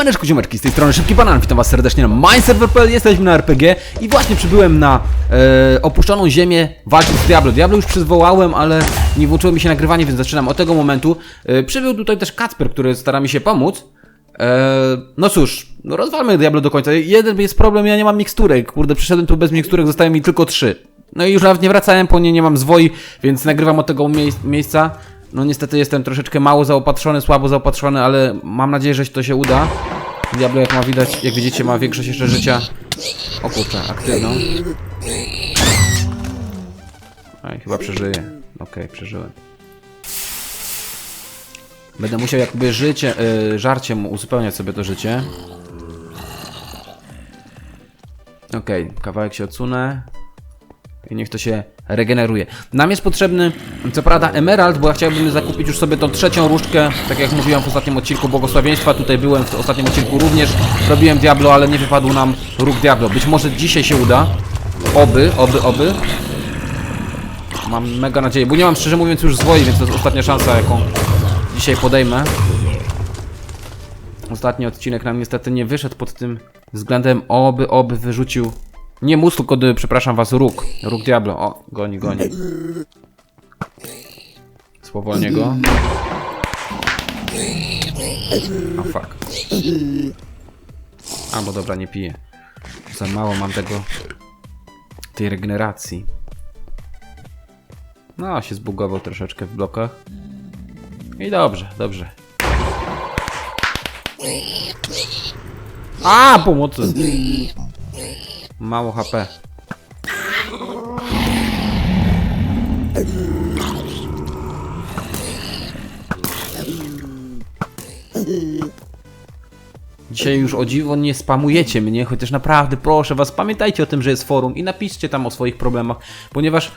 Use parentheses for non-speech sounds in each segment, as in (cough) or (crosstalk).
Siemaneczku, ziomeczki, z tej strony Szybki Banan, witam was serdecznie na MindServer.pl, jesteśmy na RPG i właśnie przybyłem na e, opuszczoną ziemię walczyć z Diablo. Diablo już przyzwołałem, ale nie włączyło mi się nagrywanie, więc zaczynam od tego momentu. E, przybył tutaj też Kacper, który stara mi się pomóc. E, no cóż, no rozwalmy Diablo do końca. Jeden jest problem, ja nie mam miksturek, kurde, przyszedłem tu bez miksturek, zostały mi tylko trzy. No i już nawet nie wracałem po nie, nie mam zwoi, więc nagrywam od tego mie miejsca. No niestety jestem troszeczkę mało zaopatrzony, słabo zaopatrzony, ale mam nadzieję, że to się uda. Diablo jak ma widać, jak widzicie ma większość jeszcze życia. O kurczę, aktywną. Aj, chyba przeżyję. Okej, przeżyłem. Będę musiał jakby życie, y, żarciem uzupełniać sobie to życie. Okej, kawałek się odsunę. I niech to się regeneruje. Nam jest potrzebny, co prawda, emerald, bo ja chciałbym zakupić już sobie tą trzecią różdżkę, tak jak mówiłem w ostatnim odcinku błogosławieństwa. Tutaj byłem w ostatnim odcinku również. Robiłem Diablo, ale nie wypadł nam róg Diablo. Być może dzisiaj się uda. Oby, oby, oby. Mam mega nadzieję, bo nie mam szczerze mówiąc już zwoi, więc to jest ostatnia szansa, jaką dzisiaj podejmę. Ostatni odcinek nam niestety nie wyszedł pod tym względem, oby, oby wyrzucił nie mus, tylko, dy- przepraszam was, róg. Róg Diablo. O, goni, goni. Spowolnię go. O, fuck. A, bo dobra, nie piję. Za mało mam tego... tej regeneracji. No, się zbugował troszeczkę w blokach. I dobrze, dobrze. A, pomocy! Mało HP. Dzisiaj już o dziwo nie spamujecie mnie, chociaż naprawdę proszę was, pamiętajcie o tym, że jest forum i napiszcie tam o swoich problemach, ponieważ...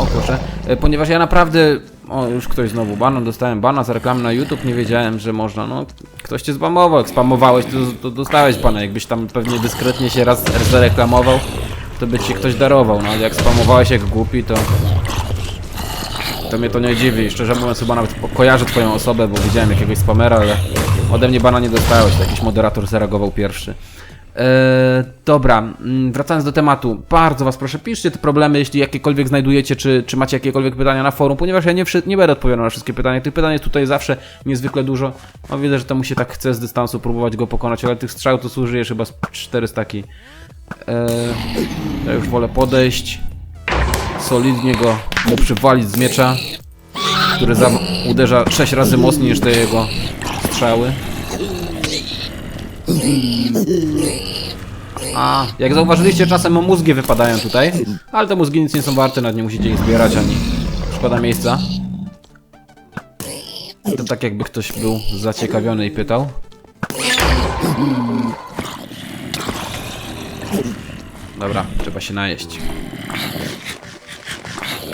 O proszę, e, ponieważ ja naprawdę... O, już ktoś znowu banan, dostałem bana za reklamę na YouTube, nie wiedziałem, że można, no... Ktoś cię spamował, jak spamowałeś, to, to dostałeś bana, jakbyś tam pewnie dyskretnie się raz zareklamował, to by ci ktoś darował, no ale jak spamowałeś jak głupi, to... To mnie to nie dziwi, szczerze mówiąc chyba nawet kojarzę twoją osobę, bo widziałem jakiegoś spamera, ale ode mnie bana nie dostałeś, to jakiś moderator zareagował pierwszy. Eee, dobra, mm, wracając do tematu, bardzo was proszę, piszcie te problemy, jeśli jakiekolwiek znajdujecie, czy, czy macie jakiekolwiek pytania na forum, ponieważ ja nie, nie będę odpowiadał na wszystkie pytania, tych pytań jest tutaj zawsze niezwykle dużo, no widzę, że to mu się tak chce z dystansu próbować go pokonać, ale tych strzał to służy chyba z 4 staki. Eee, ja już wolę podejść, solidnie go przywalić z miecza, który za, uderza 6 razy mocniej niż te jego strzały. A, jak zauważyliście, czasem mózgi wypadają tutaj, ale te mózgi nic nie są warte, nawet nie musicie ich zbierać, ani szkoda miejsca. To tak jakby ktoś był zaciekawiony i pytał. Dobra, trzeba się najeść.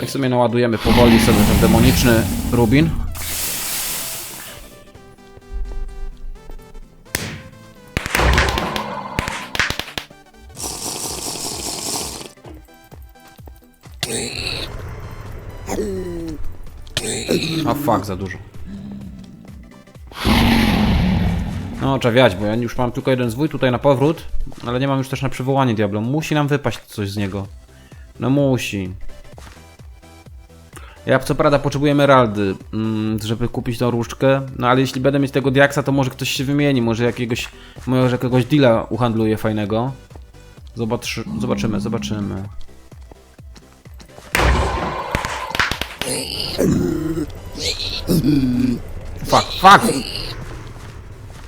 W sumie naładujemy powoli sobie ten demoniczny rubin. A fuck, za dużo. No, trzeba bo ja już mam tylko jeden zwój tutaj na powrót, ale nie mam już też na przywołanie Diablo. Musi nam wypaść coś z niego. No musi. Ja co prawda potrzebuję emeraldy, mm, żeby kupić tą różdżkę, no ale jeśli będę mieć tego diaksa, to może ktoś się wymieni, może jakiegoś, może jakiegoś deala uhandluje fajnego. Zobacz, zobaczymy, zobaczymy. Fuck, fuck!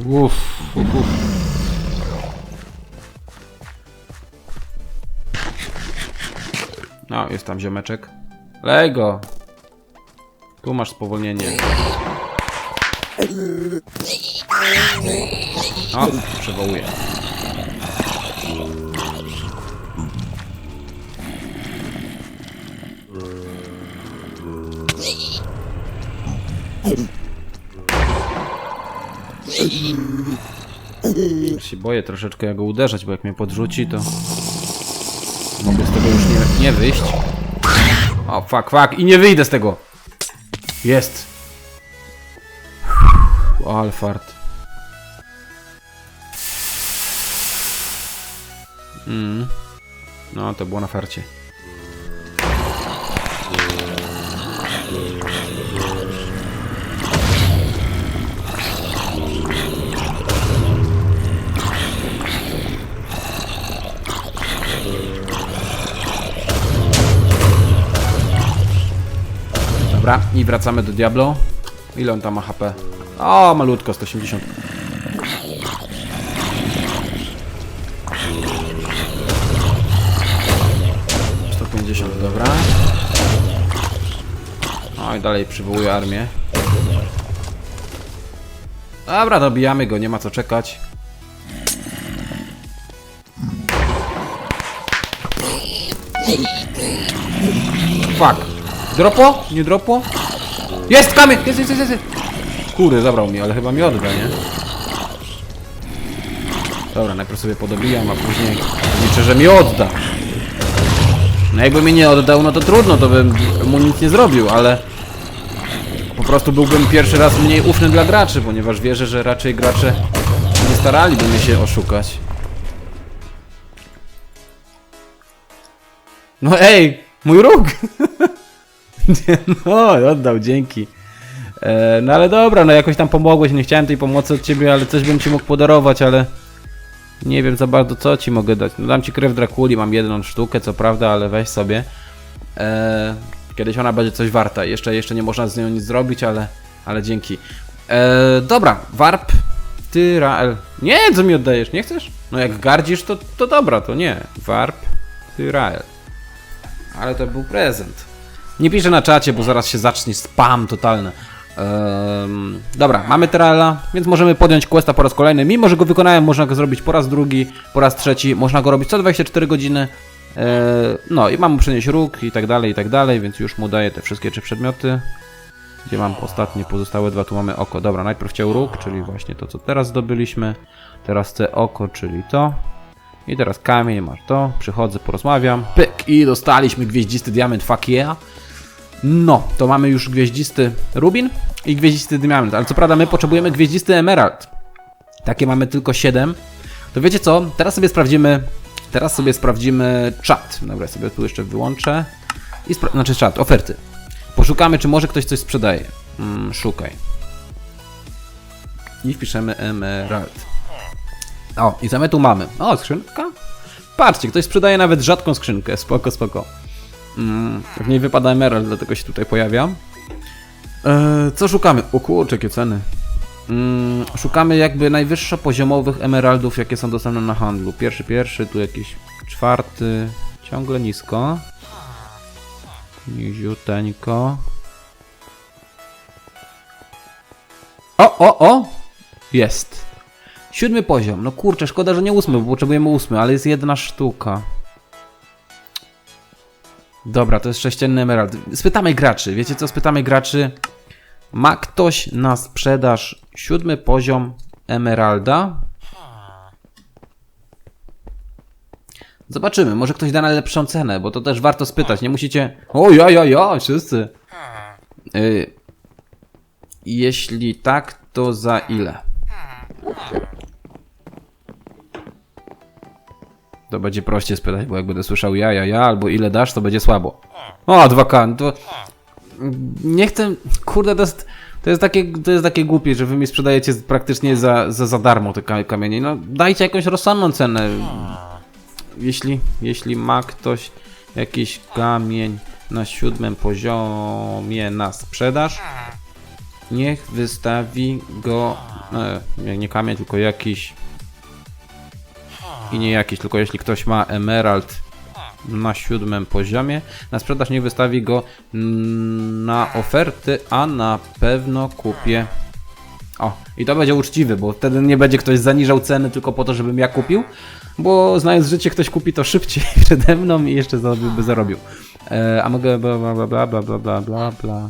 Uff, uff, uff. No, jest tam ziomeczek. Lej go! Tu masz spowolnienie. O, przywołuję. Ja się boję troszeczkę go uderzać, bo jak mnie podrzuci, to mogę z tego już nie, nie wyjść. O, fuck, fuck. I nie wyjdę z tego. Jest. O, Alfard. Mm. No, to było na farcie. Dobra, i wracamy do Diablo. Ile on tam ma HP? O, malutko, 180. Sto pięćdziesiąt, dobra. No i dalej przywołuję armię. Dobra, dobijamy go, nie ma co czekać. Fuck. Dropo? Nie dropo? Jest kamień! Jest, jest, jest, jest! Kurde, zabrał mi, ale chyba mi odda, nie? Dobra, najpierw sobie podobijam, a później liczę, że mi odda. No jakby mi nie oddał, no to trudno, to bym mu nic nie zrobił, ale... Po prostu byłbym pierwszy raz mniej ufny dla graczy, ponieważ wierzę, że raczej gracze nie staraliby mnie się oszukać. No ej, mój róg! (laughs) No, oddał, dzięki. E, no ale dobra, no jakoś tam pomogłeś, nie chciałem tej pomocy od ciebie, ale coś bym ci mógł podarować, ale nie wiem za bardzo co ci mogę dać. No dam ci krew Drakuli, mam jedną sztukę, co prawda, ale weź sobie. E, kiedyś ona będzie coś warta. Jeszcze, jeszcze nie można z nią nic zrobić, ale, ale dzięki. E, dobra, warp, ty, Rael. Nie, co mi oddajesz, nie chcesz? No jak gardzisz, to, to dobra, to nie. Warp, ty, Rael. Ale to był prezent. Nie piszę na czacie, bo zaraz się zacznie spam totalny. Dobra, mamy Terrella, więc możemy podjąć questa po raz kolejny. Mimo, że go wykonałem, można go zrobić po raz drugi, po raz trzeci. Można go robić co 24 godziny. Eee, no i mam mu przynieść róg i tak dalej, i tak dalej, więc już mu daję te wszystkie trzy przedmioty. Gdzie mam ostatnie pozostałe dwa? Tu mamy oko. Dobra, najpierw chciał róg, czyli właśnie to, co teraz zdobyliśmy. Teraz chcę oko, czyli to. I teraz kamień, masz to. Przychodzę, porozmawiam. Pyk! I dostaliśmy gwieździsty diament, fuck yeah. No, to mamy już gwieździsty rubin i gwieździsty diament, ale co prawda my potrzebujemy gwieździsty emerald. Takie mamy tylko 7. To wiecie co? Teraz sobie sprawdzimy. Teraz sobie sprawdzimy czat. Dobra, sobie tu jeszcze wyłączę. I znaczy czat, oferty. Poszukamy, czy może ktoś coś sprzedaje. Mm, szukaj. I wpiszemy emerald. O, i co my tu mamy? O, skrzynka? Patrzcie, ktoś sprzedaje nawet rzadką skrzynkę. Spoko, spoko. Mm, w niej wypada emerald, dlatego się tutaj pojawia. Eee, co szukamy? O kurczę, jakie ceny. Mm, szukamy jakby najwyższo poziomowych emeraldów, jakie są dostępne na handlu. Pierwszy, pierwszy, tu jakiś czwarty. Ciągle nisko. Niziuteńko. O, o, o! Jest. Siódmy poziom. No kurczę, szkoda, że nie ósmy, bo potrzebujemy ósmy, ale jest jedna sztuka. Dobra, to jest sześcienny emerald. Spytamy graczy. Wiecie co? Spytamy graczy. Ma ktoś na sprzedaż siódmy poziom emeralda? Zobaczymy, może ktoś da najlepszą cenę, bo to też warto spytać. Nie musicie. O ja, ja, ja, wszyscy. Y... Jeśli tak, to za ile? To będzie prościej spytać, bo jak będę słyszał ja, ja, ja, albo ile dasz, to będzie słabo. O, 2K, to... Nie chcę... Kurde, to jest... To jest, takie, to jest takie głupie, że wy mi sprzedajecie praktycznie za, za, za darmo te ka- kamienie. No, dajcie jakąś rozsądną cenę. Jeśli, jeśli ma ktoś jakiś kamień na siódmym poziomie na sprzedaż, niech wystawi go... E, nie kamień, tylko jakiś i nie jakiś, tylko jeśli ktoś ma emerald na siódmym poziomie, na sprzedaż niech wystawi go na oferty, a na pewno kupię. O, i to będzie uczciwy, bo wtedy nie będzie ktoś zaniżał ceny tylko po to, żebym ja kupił, bo znając życie, ktoś kupi to szybciej (laughs) przede mną i jeszcze by zarobił. E, a mogę bla bla bla bla bla bla bla bla.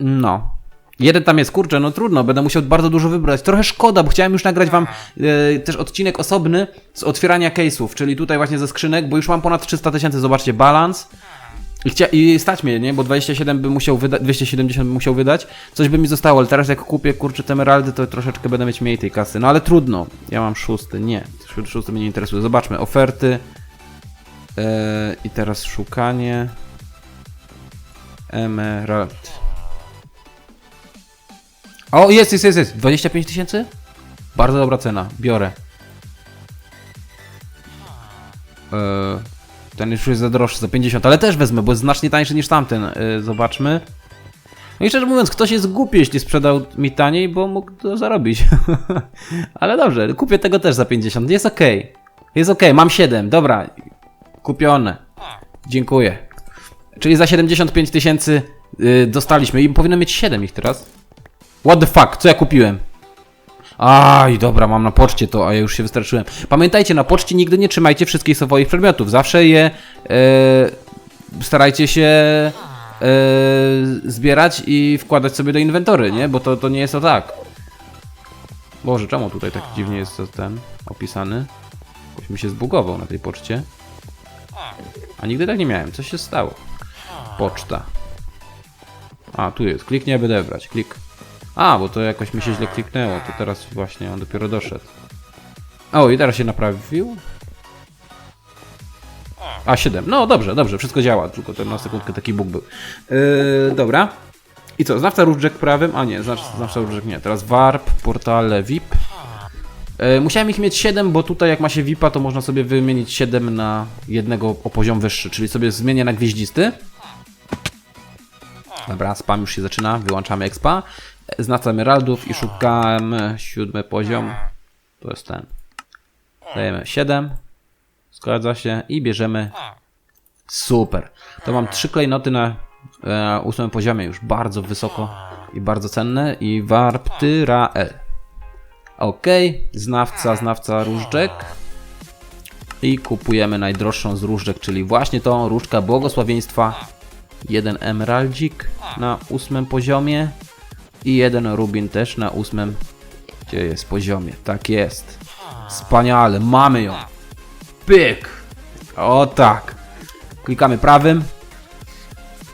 No. Jeden tam jest, kurczę, no trudno, będę musiał bardzo dużo wybrać. Trochę szkoda, bo chciałem już nagrać wam e, też odcinek osobny z otwierania case'ów, czyli tutaj właśnie ze skrzynek, bo już mam ponad 300 tysięcy, zobaczcie, balans. I, chcia, I stać mnie, nie? Bo 27 by musiał wydać, 270 by musiał wydać. Coś by mi zostało, ale teraz jak kupię kurczę te emeraldy, to troszeczkę będę mieć mniej tej kasy. No ale trudno. Ja mam szósty, nie. Szó- Szósty mnie nie interesuje. Zobaczmy, oferty. Eee, I teraz szukanie. Emerald. O, jest, jest, jest, jest. 25 tysięcy? Bardzo dobra cena. Biorę. Eee, ten już jest za droższy, za 50, ale też wezmę, bo jest znacznie tańszy niż tamten. Eee, zobaczmy. No i szczerze mówiąc, ktoś jest głupi, jeśli sprzedał mi taniej, bo mógł to zarobić. (laughs) ale dobrze, kupię tego też za 50. Jest ok. Jest ok, mam 7, dobra. Kupione. Dziękuję. Czyli za 75 tysięcy yy, dostaliśmy i powinno mieć 7 ich teraz. What the fuck, co ja kupiłem? Aj, dobra, mam na poczcie to, a ja już się wystraszyłem. Pamiętajcie, na poczcie nigdy nie trzymajcie wszystkich swoich przedmiotów. Zawsze je e, starajcie się e, zbierać i wkładać sobie do inwentory, nie? Bo to, to nie jest to tak. Boże, czemu tutaj tak dziwnie jest ten opisany? Ktoś mi się zbugował na tej poczcie. A nigdy tak nie miałem. Co się stało? Poczta. A, tu jest. Kliknie, by odebrać. Klik. A, bo to jakoś mi się źle kliknęło, to teraz właśnie on dopiero doszedł. O, i teraz się naprawił. A, 7. No dobrze, dobrze, wszystko działa, tylko ten na sekundkę taki bóg był. Yy, dobra. I co, znawca różdżek prawym? A nie, znaw- znawca różdżek nie. Teraz warp, portale, VIP. Yy, musiałem ich mieć 7, bo tutaj jak ma się VIPa, to można sobie wymienić 7 na jednego o poziom wyższy, czyli sobie zmienię na gwieździsty. Dobra, spam już się zaczyna, wyłączamy expa. Znawca emeraldów i szukamy siódmy poziom. To jest ten. Dajemy 7. Zgadza się i bierzemy. Super. To mam trzy klejnoty na e, ósmym poziomie, już bardzo wysoko i bardzo cenne. I warp Tyrael. Ok, znawca, znawca różdżek. I kupujemy najdroższą z różdżek, czyli właśnie tą różdżka błogosławieństwa. Jeden emeraldzik na ósmym poziomie i jeden rubin też na ósmym gdzie jest poziomie. Tak jest. Wspaniale, mamy ją. Pyk. O tak. Klikamy prawym.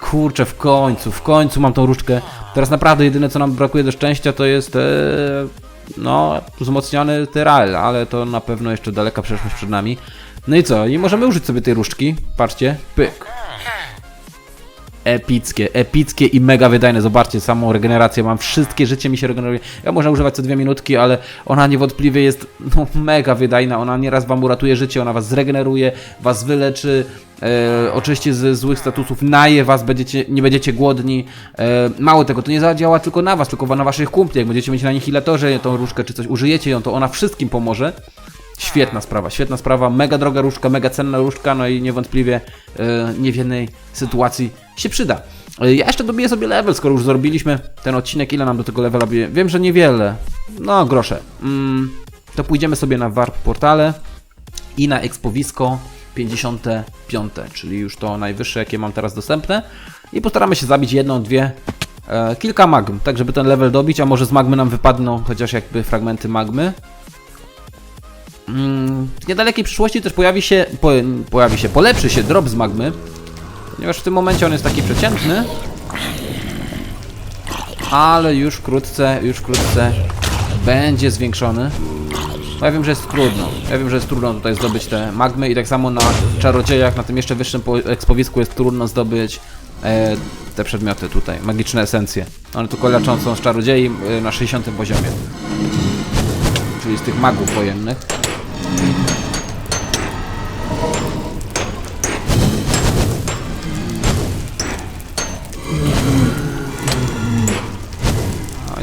Kurczę, w końcu, w końcu mam tą różdżkę. Teraz naprawdę jedyne co nam brakuje do szczęścia to jest e, no, wzmocniony Tyrael, ale to na pewno jeszcze daleka przeszłość przed nami. No i co? I możemy użyć sobie tej różdżki. Patrzcie. Pyk. Epickie, epickie i mega wydajne. Zobaczcie, samą regenerację mam. Wszystkie życie mi się regeneruje. Ja można używać co dwie minutki, ale ona niewątpliwie jest no, mega wydajna. Ona nieraz wam uratuje życie, ona was zregeneruje, was wyleczy, e, oczywiście ze złych statusów naje was, będziecie, nie będziecie głodni. E, mało tego, to nie zadziała tylko na was, tylko na waszych kumpli. Jak będziecie mieć na anihilatorze tą różkę czy coś, użyjecie ją, to ona wszystkim pomoże. Świetna sprawa, świetna sprawa, mega droga różdżka, mega cenna różdżka, no i niewątpliwie e, nie w jednej sytuacji się przyda. E, ja jeszcze dobiję sobie level, skoro już zrobiliśmy ten odcinek, ile nam do tego levela bije? Wiem, że niewiele, no grosze. Mm, to pójdziemy sobie na warp portale i na ekspowisko 55, czyli już to najwyższe, jakie mam teraz dostępne i postaramy się zabić jedną, dwie, e, kilka magm, tak żeby ten level dobić, a może z magmy nam wypadną chociaż jakby fragmenty magmy. W niedalekiej przyszłości też pojawi się, po, pojawi się, polepszy się drop z magmy, ponieważ w tym momencie on jest taki przeciętny, ale już wkrótce, już wkrótce będzie zwiększony. Ja wiem, że jest trudno. Ja wiem, że jest trudno tutaj zdobyć te magmy i tak samo na czarodziejach, na tym jeszcze wyższym po- ekspowisku jest trudno zdobyć e, te przedmioty tutaj, magiczne esencje. One tylko leczą są z czarodziei e, na 60 poziomie. Czyli z tych magów wojennych.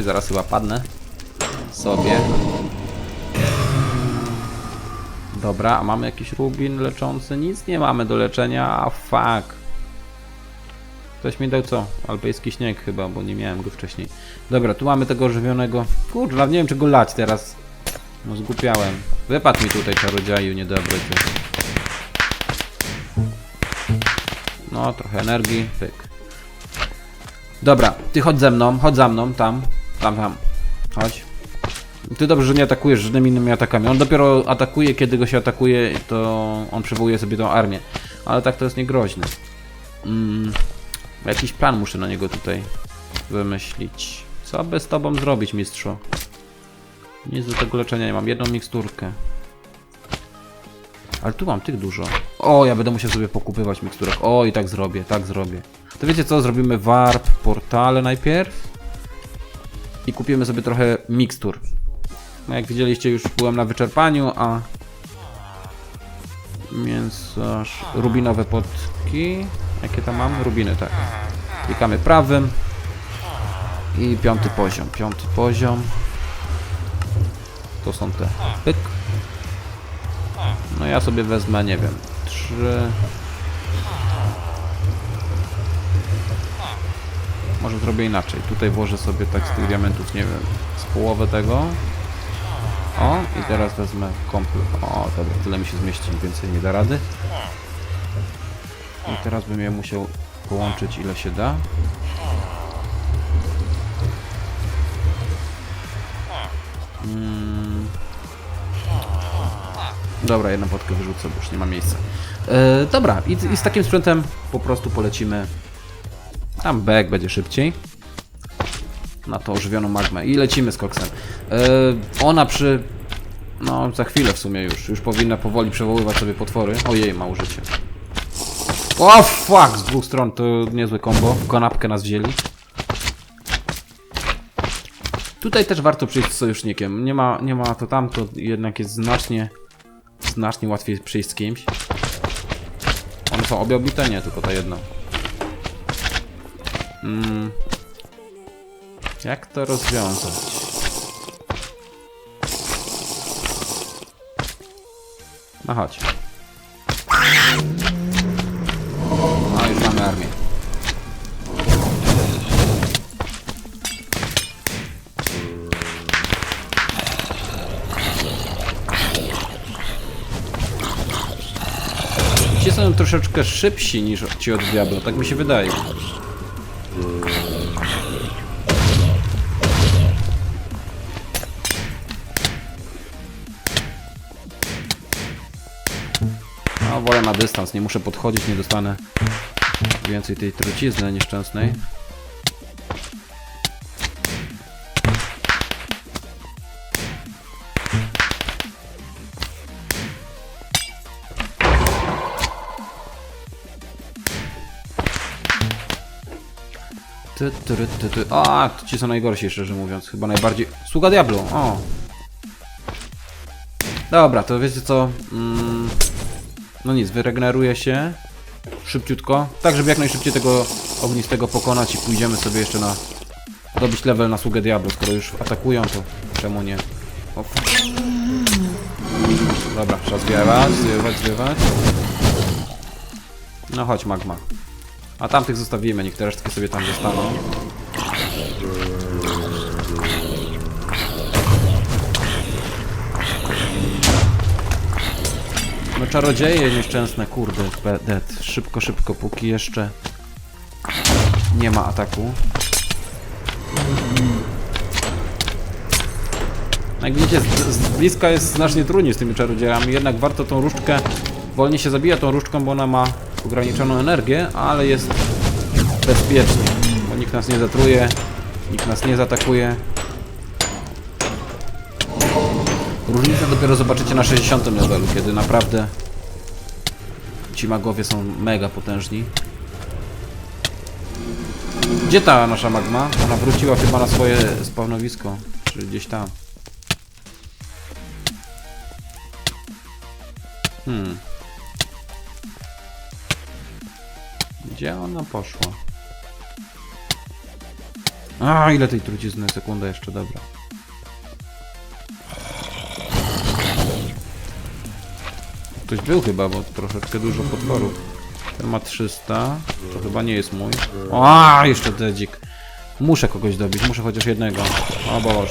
Zaraz chyba padnę sobie. Dobra, a mamy jakiś rubin leczący? Nic nie mamy do leczenia, a fuck. Ktoś mi dał co? Alpejski śnieg chyba, bo nie miałem go wcześniej. Dobra, tu mamy tego żywionego. Kurczę, nie wiem czy go lać teraz. No zgłupiałem. Wypadł mi tutaj czarodzieju niedobry. No, trochę energii, pyk. Dobra, ty chodź ze mną, chodź za mną, tam, tam, tam. Chodź. Ty dobrze, że nie atakujesz żadnymi innymi atakami. On dopiero atakuje, kiedy go się atakuje, to on przywołuje sobie tą armię. Ale tak to jest niegroźny. Mm, jakiś plan muszę na niego tutaj wymyślić. Co by z tobą zrobić, mistrzu? Nic do tego leczenia nie mam. Jedną miksturkę. Ale tu mam tych dużo. O, ja będę musiał sobie pokupywać miksturek. O, i tak zrobię, tak zrobię. To wiecie co? Zrobimy warp portale najpierw. I kupimy sobie trochę mikstur. No jak widzieliście, już byłem na wyczerpaniu, a... Mięsarz... Rubinowe potki. Jakie tam mam? Rubiny, tak. Klikamy prawym. I piąty poziom. Piąty poziom. To są te. Pyk. No ja sobie wezmę, nie wiem, trzy... Zrobię inaczej. Tutaj włożę sobie tak z tych diamentów, nie wiem, z połowę tego. O, i teraz wezmę komplet. O, dobra, tyle mi się zmieści, więcej nie da rady. I teraz bym je musiał połączyć ile się da. Mm. Dobra, jedną potkę wyrzucę, bo już nie ma miejsca. E, dobra, i, i z takim sprzętem po prostu polecimy. Tam back będzie szybciej. Na to ożywioną magmę. I lecimy z koksem. E, ona przy... No, za chwilę w sumie już. Już powinna powoli przewoływać sobie potwory. Ojej, ma użycie. O, fuck! Z dwóch stron to niezłe combo. W kanapkę nas wzięli. Tutaj też warto przyjść z sojusznikiem. Nie ma, nie ma to tamto, jednak jest znacznie, znacznie łatwiej przyjść z kimś. One są obie obite? Nie, tylko ta jedna. Mm. Jak to rozwiązać? No chodź. No już mamy armię. Ci są troszeczkę szybsi niż ci od Diablo, tak mi się wydaje. No, wolę na dystans, nie muszę podchodzić, nie dostanę więcej tej trucizny nieszczęsnej. Ty, ty, ty, ty. A, to ci są najgorsi, szczerze mówiąc. Chyba najbardziej... Sługa Diablo, o! Dobra, to wiecie co? Mm, no nic, wyregeneruje się szybciutko, tak żeby jak najszybciej tego ognistego pokonać i pójdziemy sobie jeszcze na dobić level na sługę Diablo, skoro już atakują, to czemu nie? O, f- Dobra, trzeba zwiewać, zwiewać, zwiewać. No chodź magma. A tamtych zostawimy, niech te resztki sobie tam zostaną. Czarodzieje nieszczęsne, kurde, dead. Szybko, szybko, póki jeszcze nie ma ataku. Jak widzicie, z, z bliska jest znacznie trudniej z tymi czarodziejami, jednak warto tą różdżkę, wolniej się zabija tą różdżką, bo ona ma ograniczoną energię, ale jest bezpiecznie, bo nikt nas nie zatruje, nikt nas nie zaatakuje. Różnicę dopiero zobaczycie na 60 levelu, kiedy naprawdę ci magowie są mega potężni. Gdzie ta nasza magma? Ona wróciła chyba na swoje spawnowisko, czy gdzieś tam. Hmm. Gdzie ona poszła? A, ile tej trucizny? Sekunda jeszcze, dobra. Ktoś był chyba, bo troszeczkę dużo potworów. Ten ma 300. To chyba nie jest mój. A, jeszcze dedzik. Muszę kogoś dobić, muszę chociaż jednego. O boż.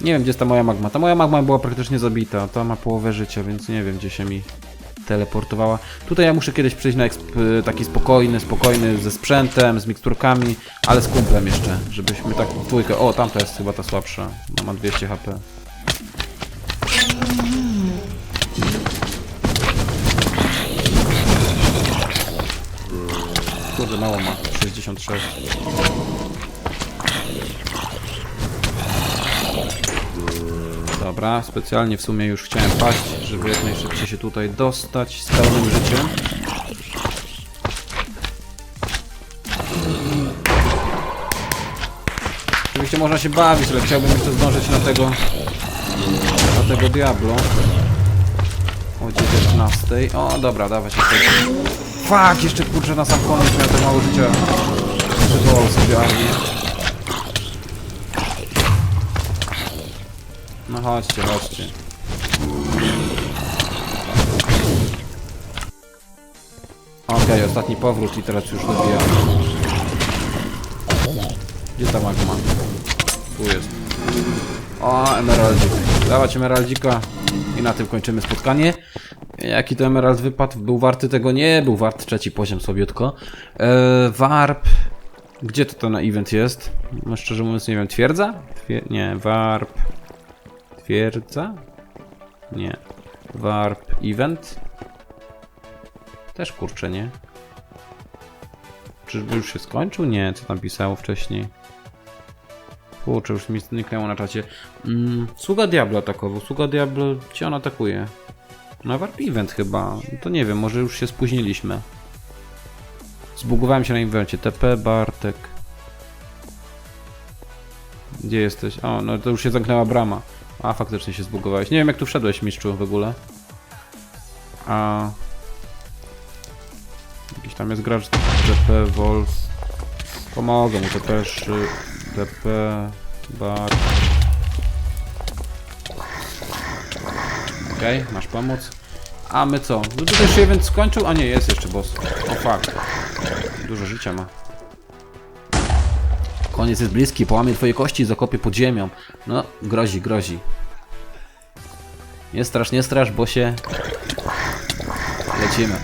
Nie wiem, gdzie jest ta moja magma. Ta moja magma była praktycznie zabita. Ta ma połowę życia, więc nie wiem, gdzie się mi teleportowała. Tutaj ja muszę kiedyś przejść na e, taki spokojny, spokojny ze sprzętem, z miksturkami, ale z kumplem jeszcze, żebyśmy tak w dwójkę... O, tamta jest chyba ta słabsza, no, ma 200 HP. Kurde, mało ma, 66. Dobra, specjalnie w sumie już chciałem paść, żeby jak najszybciej się tutaj dostać z pełnym życiem. Oczywiście można się bawić, ale chciałbym jeszcze zdążyć na tego na tego Diablo. O 19. O, dobra, dawać jeszcze. Fuck, jeszcze kurczę na sam koniec miał to mało życia. Przywołał sobie armię. No chodźcie, chodźcie. Okej, ostatni powrót i teraz już dobijamy. Gdzie ta magma? Tu jest. O, emeraldzik. Dawać emeraldzika i na tym kończymy spotkanie. Jaki to emerald wypadł? Był warty tego? Nie, był wart trzeci poziom sobiutko. Eee, warp. Gdzie to ten event jest? No szczerze mówiąc nie wiem. Twierdza? Twie... Nie, warp. Twierdza? Nie. Warp event? Też kurczę, nie? Czyżby już się skończył? Nie, co tam pisało wcześniej? Kurczę, już mi zniknęło na czacie. Mm, sługa Diablo atakował. Sługa Diablo, gdzie on atakuje? Na Warp Event chyba. To nie wiem, może już się spóźniliśmy. Zbugowałem się na evencie. TP Bartek. Gdzie jesteś? O, no to już się zamknęła brama. A, faktycznie się zbugowałeś. Nie wiem, jak tu wszedłeś, mistrzu, w ogóle. A... Jakiś tam jest gracz TP Wolf. Pomogę mu TP szy... TP... Bar... Okej, masz pomóc. A my co? No tutaj się event skończył? A nie, jest jeszcze boss. O fuck. Dużo życia ma. Koniec jest bliski, połamie twoje kości i zakopię pod ziemią. No, grozi, grozi. Nie strasz, nie strasz, bo się... Lecimy.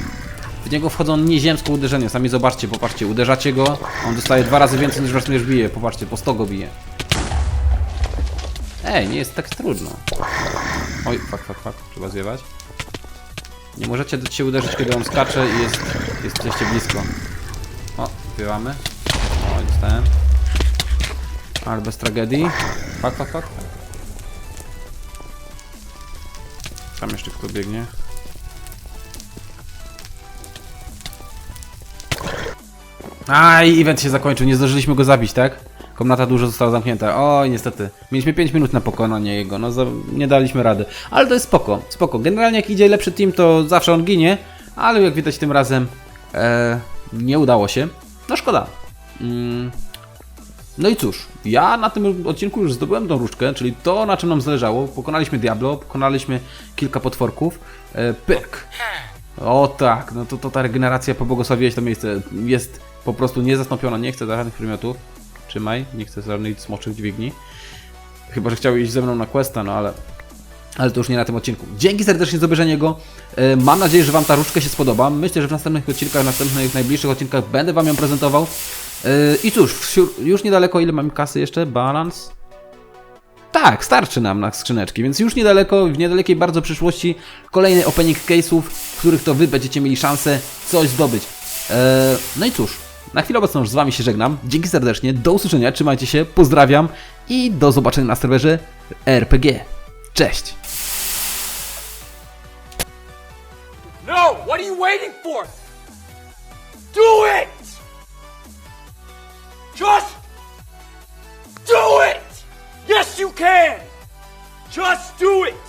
W niego wchodzą nieziemskie uderzenia, sami zobaczcie, popatrzcie, uderzacie go, on dostaje dwa razy więcej niż was mierz bije, popatrzcie, po 100 go bije. Ej, nie jest tak trudno. Oj, fuck, fuck, fuck, trzeba zjebać. Nie możecie się uderzyć, kiedy on skacze i jest, jesteście blisko. O, zbiewamy. O, dostałem. Ale bez tragedii. Fuck, fuck, fuck. Tam jeszcze kto biegnie. Aj, event się zakończył, nie zdążyliśmy go zabić, tak? Komnata dużo została zamknięta. Oj, niestety. Mieliśmy 5 minut na pokonanie jego, no za... nie daliśmy rady. Ale to jest spoko, spoko. Generalnie jak idzie lepszy team, to zawsze on ginie, ale jak widać tym razem e, nie udało się. No szkoda. Mm. No i cóż, ja na tym odcinku już zdobyłem tą różdżkę, czyli to na czym nam zależało. Pokonaliśmy Diablo, pokonaliśmy kilka potworków. E, pyk. O tak, no to, to ta regeneracja, pobłogosławiłeś to miejsce, jest po prostu niezastąpiona, nie chcę żadnych przedmiotów. Trzymaj, nie chcę żadnych smoczych dźwigni. Chyba, że chciał iść ze mną na questa, no ale... Ale to już nie na tym odcinku. Dzięki serdecznie za obejrzenie go. E, Mam nadzieję, że Wam ta różdżka się spodoba. Myślę, że w następnych odcinkach, w następnych, najbliższych odcinkach będę Wam ją prezentował. E, I cóż, już niedaleko, ile mam kasy jeszcze? Balans? Tak, starczy nam na skrzyneczki, więc już niedaleko, w niedalekiej bardzo przyszłości kolejny opening case'ów, w których to Wy będziecie mieli szansę coś zdobyć. Eee, no i cóż, na chwilę obecną już z Wami się żegnam. Dzięki serdecznie, do usłyszenia, trzymajcie się, pozdrawiam i do zobaczenia na serwerze RPG. Cześć! No! What are you waiting for? Do it! Just do it! Yes, you can! Just do it!